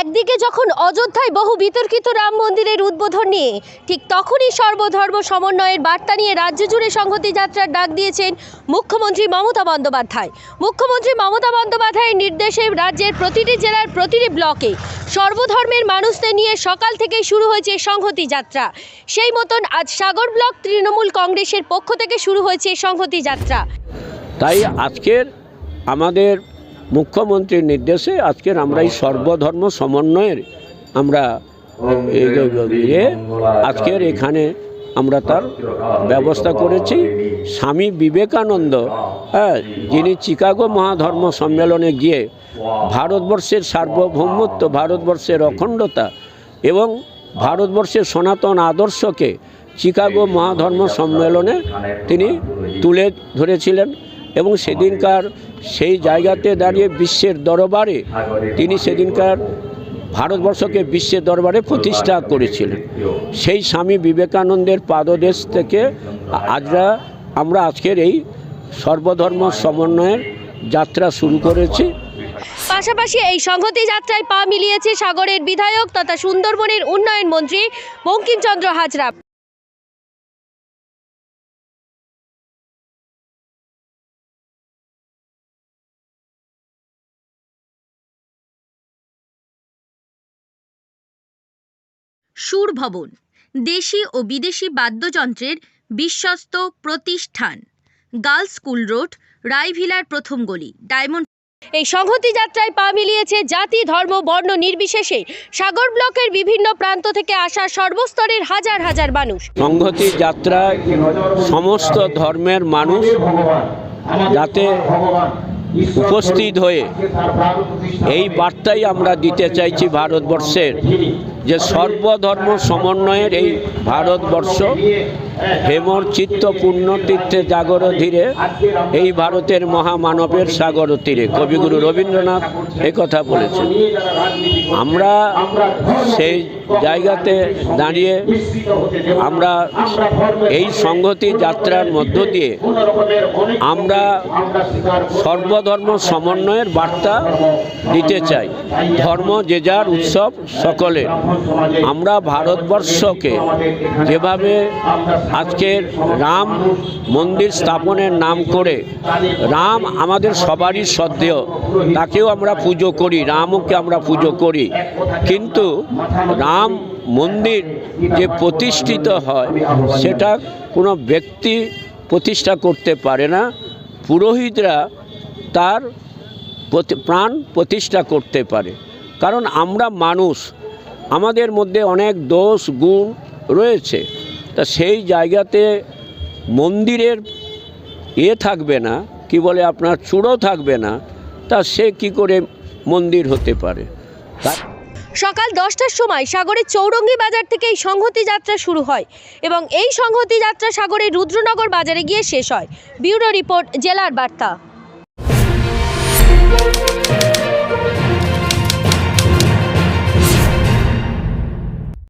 একদিকে যখন অযোধ্যায় বহু বিতর্কিত রাম মন্দিরের উদ্বোধন নিয়ে, ঠিক তখনই সর্বধর্ম সমন্বয়ের বার্তা নিয়ে রাজ্য জুড়ে সংহতি যাত্রার ডাক দিয়েছেন মুখ্যমন্ত্রী মমতা বন্দ্যোপাধ্যায়। মুখ্যমন্ত্রী মমতা বন্দ্যোপাধ্যায়ের নির্দেশে রাজ্যের প্রতিটি জেলার প্রতিটি ব্লকে সর্বধর্মের মানুষদের নিয়ে সকাল থেকেই শুরু হয়েছে সংহতি যাত্রা। সেই মতন আজ সাগর ব্লক তৃণমূল কংগ্রেসের পক্ষ থেকে শুরু হয়েছে সংহতি যাত্রা। তাই আজকের আমাদের মুখ্যমন্ত্রীর নির্দেশে আজকের আমরা এই সর্বধর্ম সমন্বয়ের আমরা ইয়ে আজকের এখানে আমরা তার ব্যবস্থা করেছি। স্বামী বিবেকানন্দ হ্যাঁ যিনি চিকাগো মহাধর্ম সম্মেলনে গিয়ে ভারতবর্ষের সার্বভৌমত্ব, ভারতবর্ষের অখণ্ডতা এবং ভারতবর্ষের সনাতন আদর্শকে চিকাগো মহাধর্ম সম্মেলনে তিনি তুলে ধরেছিলেন। এবং সেদিনকার সেই জায়গাতে দাঁড়িয়ে বিশ্বের দরবারে তিনি সেদিনকার ভারতবর্ষকে বিশ্বের দরবারে প্রতিষ্ঠা করেছিলেন। সেই স্বামী বিবেকানন্দের পাদদেশ থেকে আজরা আমরা আজকের এই সর্বধর্ম সমন্বয়ের যাত্রা শুরু করেছি। পাশাপাশি এই সংহতি যাত্রায় পা মিলিয়েছে সাগরের বিধায়ক তথা সুন্দরবনের উন্নয়ন মন্ত্রী বঙ্কিমচন্দ্র হাজরা। সুর ভবন দেশি ও বিদেশি বাদ্যযন্ত্রের বিশ্বস্ত প্রতিষ্ঠান। গার্লস স্কুল রোড রায়ভিলার প্রথম গলি ডায়মন্ড এই সংহতি যাত্রায় পা মিলিয়েছে জাতি ধর্ম বর্ণ নির্বিশেষে। সাগর ব্লকের বিভিন্ন প্রান্ত থেকে আসা সর্বস্তরের হাজার হাজার মানুষ। সংহতি যাত্রায় সমস্ত ধর্মের মানুষ যাতে উপস্থিত হয়ে এই বার্তাই আমরা দিতে চাইছি ভারতবর্ষের যে সর্বধর্ম সমন্বয়ের এই ভারতবর্ষ হেমর চিত্ত পূর্ণ তীর্থে জাগর ধীরে, এই ভারতের মহামানবের সাগর তীরে। কবিগুরু রবীন্দ্রনাথ কথা বলেছেন, আমরা সেই জায়গাতে দাঁড়িয়ে আমরা এই সংহতি যাত্রার মধ্য দিয়ে আমরা সর্বধর্ম সমন্বয়ের বার্তা দিতে চাই। ধর্ম যে যার উৎসব সকলের। আমরা ভারতবর্ষকে যেভাবে আজকের রাম মন্দির স্থাপনের নাম করে রাম আমাদের সবারই শ্রদ্ধেয়। তাকেও আমরা পুজো করি, রামকে আমরা পুজো করি। কিন্তু রাম মন্দির যে প্রতিষ্ঠিত হয়, সেটা কোনো ব্যক্তি প্রতিষ্ঠা করতে পারে না। পুরোহিতরা তার প্রাণ প্রতিষ্ঠা করতে পারে। কারণ আমরা মানুষ, আমাদের মধ্যে অনেক দোষ, গুণ রয়েছে। তা সেই জায়গাতে মন্দিরের এ থাকবে না, কি বলে আপনার চূড়ো থাকবে না, তা সে কি করে মন্দির হতে পারে? সকাল দশটার সময় সাগরের চৌরঙ্গি বাজার থেকে এই সংহতি যাত্রা শুরু হয় এবং এই সংহতি যাত্রা সাগরের রুদ্রনগর বাজারে গিয়ে শেষ হয়। ব্যুরো রিপোর্ট, জেলার বার্তা।